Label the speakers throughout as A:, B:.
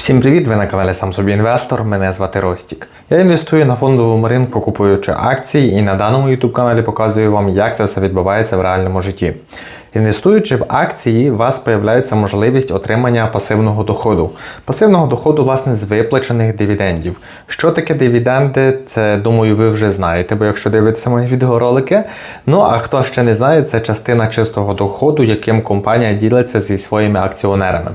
A: Всім привіт! Ви на каналі Сам собі інвестор. Мене звати Ростік. Я інвестую на фондовому ринку, купуючи акції, і на даному YouTube каналі показую вам, як це все відбувається в реальному житті. Інвестуючи в акції, у вас з'являється можливість отримання пасивного доходу. Пасивного доходу, власне, з виплачених дивідендів. Що таке дивіденди? Це думаю, ви вже знаєте, бо якщо дивитися мої відеоролики. Ну а хто ще не знає, це частина чистого доходу, яким компанія ділиться зі своїми акціонерами.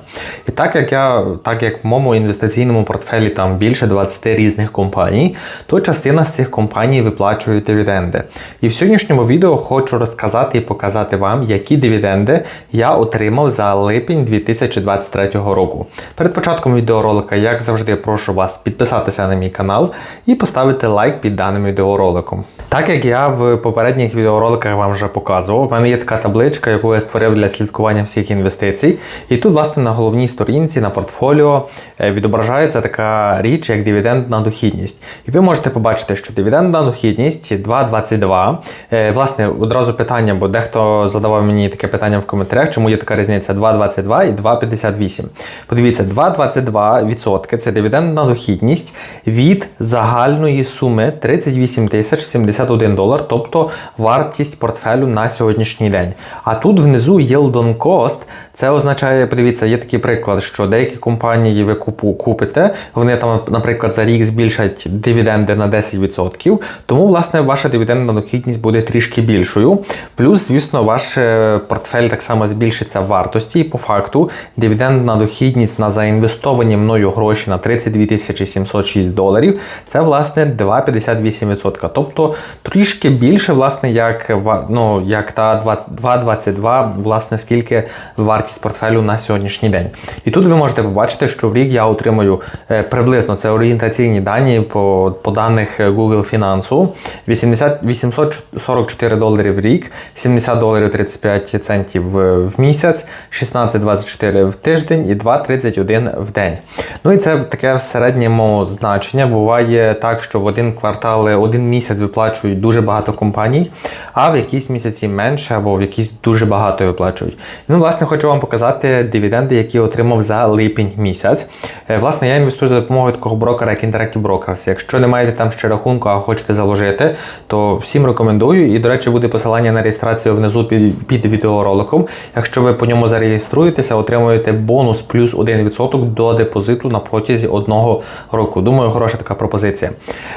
A: І так як я, так як в моєму інвестиційному портфелі там більше 20 різних компаній, то частина з цих компаній виплачує дивіденди. І в сьогоднішньому відео хочу розказати і показати вам, які дивіденди я отримав за липень 2023 року. Перед початком відеоролика, як завжди, прошу вас підписатися на мій канал і поставити лайк під даним відеороликом. Так як я в попередніх відеороликах вам вже показував, в мене є така табличка, яку я створив для слідкування всіх інвестицій. І тут, власне, на головній сторінці на портфоліо е, відображається така річ, як дивідендна дохідність. І ви можете побачити, що дивідендна дохідність 2,22. Е, Власне, одразу питання, бо дехто задавав мені таке питання в коментарях, чому є така різниця 2,22 і 2,58. Подивіться, 2,22% це дивідендна дохідність від загальної суми 38 тисяч 71 долар, тобто вартість портфелю на сьогоднішній день. А тут внизу yield on cost, це означає, подивіться, є такий приклад, що деякі компанії ви купу купите, вони там, наприклад, за рік збільшать дивіденди на 10%, тому, власне, ваша дивідендна дохідність буде трішки більшою. Плюс, звісно, ваш е, портфель так само збільшиться в вартості, і по факту дивідендна дохідність на заінвестовані мною гроші на 32 тисячі 706 доларів, це, власне, 2,58%. Тобто трішки більше, власне, як, ну, як та 2,22, власне, скільки вартість портфелю на сьогоднішній день. І тут ви можете побачити, що в рік я отримую е, приблизно це орієнтаційні дані по, по даних Google Фінансу 80, 844 долари в рік, 70 доларів 35 центів в місяць, 16,24 в тиждень і 2,31 в день. Ну і це таке в середньому значення. Буває так, що в один квартал, один місяць виплачують дуже багато компаній, а в якісь місяці менше або в якісь дуже багато виплачують. Ну, власне, хочу вам показати дивіденди, які отримав за липень місяць. Е, Власне, я інвестую за допомогою такого брокера, як Interactive Brokers. Якщо не маєте там ще рахунку, а хочете заложити, то всім рекомендую. І, до речі, буде посилання на реєстрацію внизу під, під відеороликом. Якщо ви по ньому зареєструєтеся, отримуєте бонус плюс 1% до депозиту на протязі одного року. Думаю, хороша така пропозиція.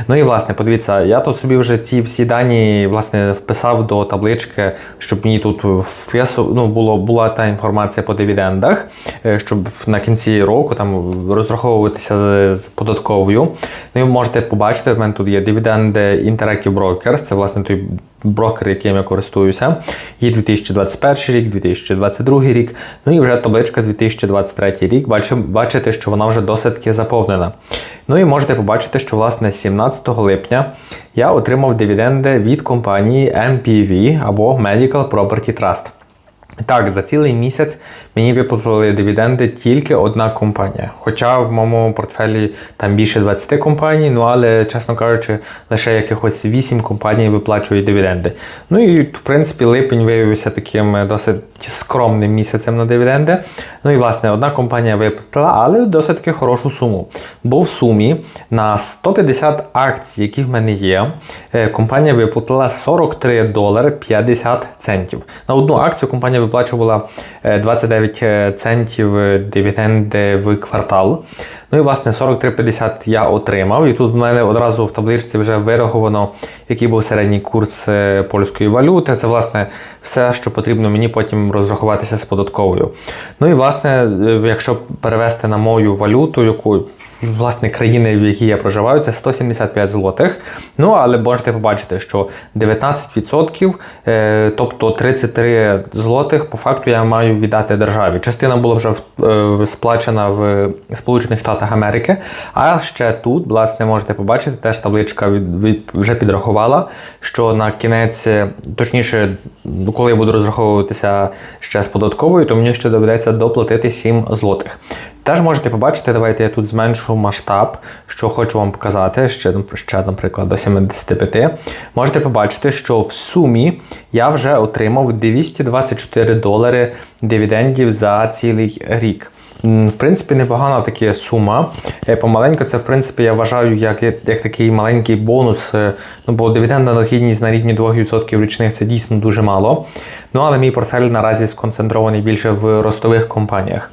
A: Ну і власне, подивіться, я тут собі вже ті всі дані власне вписав до таблички, щоб мені тут ну, було, була та інформація по дивідендах, е, щоб на кінці року там розраховуватися з, податковою. Ну, і можете побачити, в мене тут є дивіденди Interactive Brokers, це власне той брокер, яким я користуюся. Є 2021 рік, 2022 рік, ну і вже табличка 2023 рік. Бачите, що вона вже досить таки заповнена. Ну і можете побачити, що власне 17 липня я отримав дивіденди від компанії MPV або Medical Property Trust. Так, за цілий місяць мені виплатили дивіденди тільки одна компанія. Хоча в моєму портфелі там більше 20 компаній, ну але, чесно кажучи, лише якихось 8 компаній виплачують дивіденди. Ну і в принципі липень виявився таким е, досить скромним місяцем на дивіденди. Ну і власне одна компанія виплатила, але досить таки хорошу суму. Бо в сумі на 150 акцій, які в мене є, е, компанія виплатила 43 долари 50 центів. На одну акцію компанія виплачувала е, 29 49 е, центів е, дивіденди в квартал. Ну і власне 43,50 я отримав. І тут в мене одразу в табличці вже виреговано, який був середній курс е, польської валюти. Це власне все, що потрібно мені потім розрахуватися з податковою. Ну і власне, якщо перевести на мою валюту, яку власне країни, в якій я проживаю, це 175 злотих. Ну, але можете побачити, що 19%, е, тобто 33 злотих, по факту я маю віддати державі. Частина була вже е, сплачена в Сполучених Штатах Америки. А ще тут, власне, можете побачити, теж табличка від, від, вже підрахувала, що на кінець, е, точніше, коли я буду розраховуватися ще з податковою, то мені ще доведеться доплатити 7 злотих. Теж можете побачити, давайте я тут зменшу масштаб, що хочу вам показати, ще, ще наприклад, до 75. Можете побачити, що в сумі я вже отримав 224 долари дивідендів за цілий рік. В принципі, непогана така сума. Е, Помаленько, це в принципі я вважаю як, як такий маленький бонус. е, Ну, бо дивідендна дохідність на рівні 2% річних це дійсно дуже мало. Ну, але мій портфель наразі сконцентрований більше в ростових компаніях.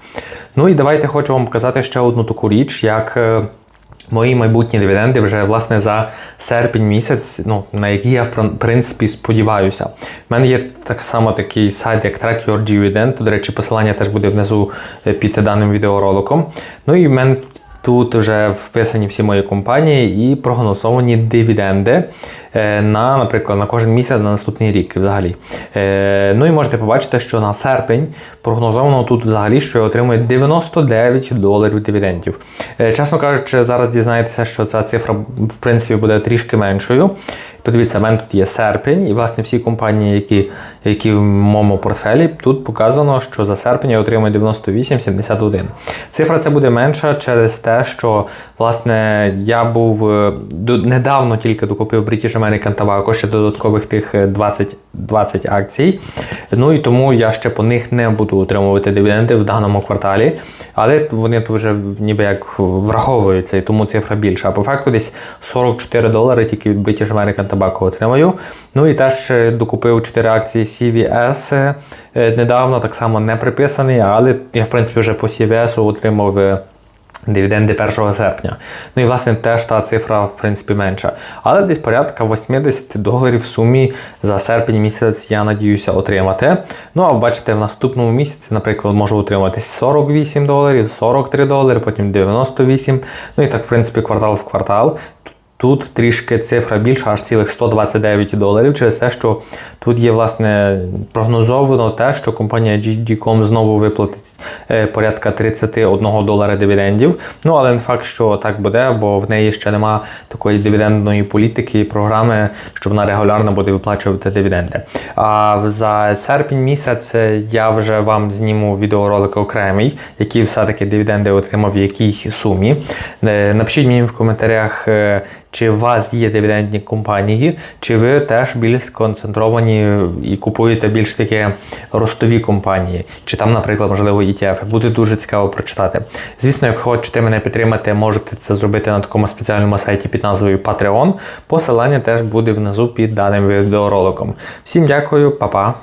A: Ну і давайте хочу вам показати ще одну таку річ, як. е, Мої майбутні дивіденди вже власне за серпень місяць, ну на який я в принципі сподіваюся. У мене є так само такий сайт, як Track Your Dividend. До речі, посилання теж буде внизу е, під даним відеороликом. Ну і в мене тут вже вписані всі мої компанії і прогнозовані дивіденди на, наприклад, на кожен місяць на наступний рік взагалі. Е, Ну і можете побачити, що на серпень прогнозовано тут взагалі, що отримує 99 доларів дивідендів. Е, Чесно кажучи, зараз дізнаєтеся, що ця цифра в принципі буде трішки меншою. Подивіться, в мене тут є серпень, і власне всі компанії, які, які в моєму портфелі, тут показано, що за серпень я отримую 98,71. Цифра це буде менша через те, що власне я був е, недавно тільки докупив British American Tobacco, ще додаткових тих е, 20, 20 акцій. Ну і тому я ще по них не буду отримувати дивіденди в даному кварталі. Але вони тут вже ніби як враховуються, і тому цифра більша. А по факту десь 44 долари тільки від British American Tobacco отримаю. Ну і теж е, докупив 4 акції CVS е, недавно, так само не приписаний, але я в принципі вже по CVS отримав. е, Дивіденди 1 серпня. Ну і власне теж та цифра в принципі менша. Але десь порядка 80 доларів в сумі за серпень місяць я надіюся отримати. Ну а бачите, в наступному місяці, наприклад, можу отримати 48 доларів, 43 долари, потім 98. Ну і так, в принципі, квартал в квартал. Тут трішки цифра більша, аж цілих 129 доларів, через те, що тут є власне прогнозовано те, що компанія GD.com знову виплатить е, порядка 31 долара дивідендів. Ну але не факт, що так буде, бо в неї ще нема такої дивідендної політики і програми, що вона регулярно буде виплачувати дивіденди. А за серпень місяць е, я вже вам зніму відеоролик окремий, які все-таки дивіденди отримав в якій сумі. Е, Напишіть мені в коментарях. Чи у вас є дивідендні компанії, чи ви теж більш сконцентровані і купуєте більш такі ростові компанії, чи там, наприклад, можливо, ETF. Буде дуже цікаво прочитати. Звісно, якщо хочете мене підтримати, можете це зробити на такому спеціальному сайті під назвою Patreon. Посилання теж буде внизу під даним відеороликом. Всім дякую, па-па!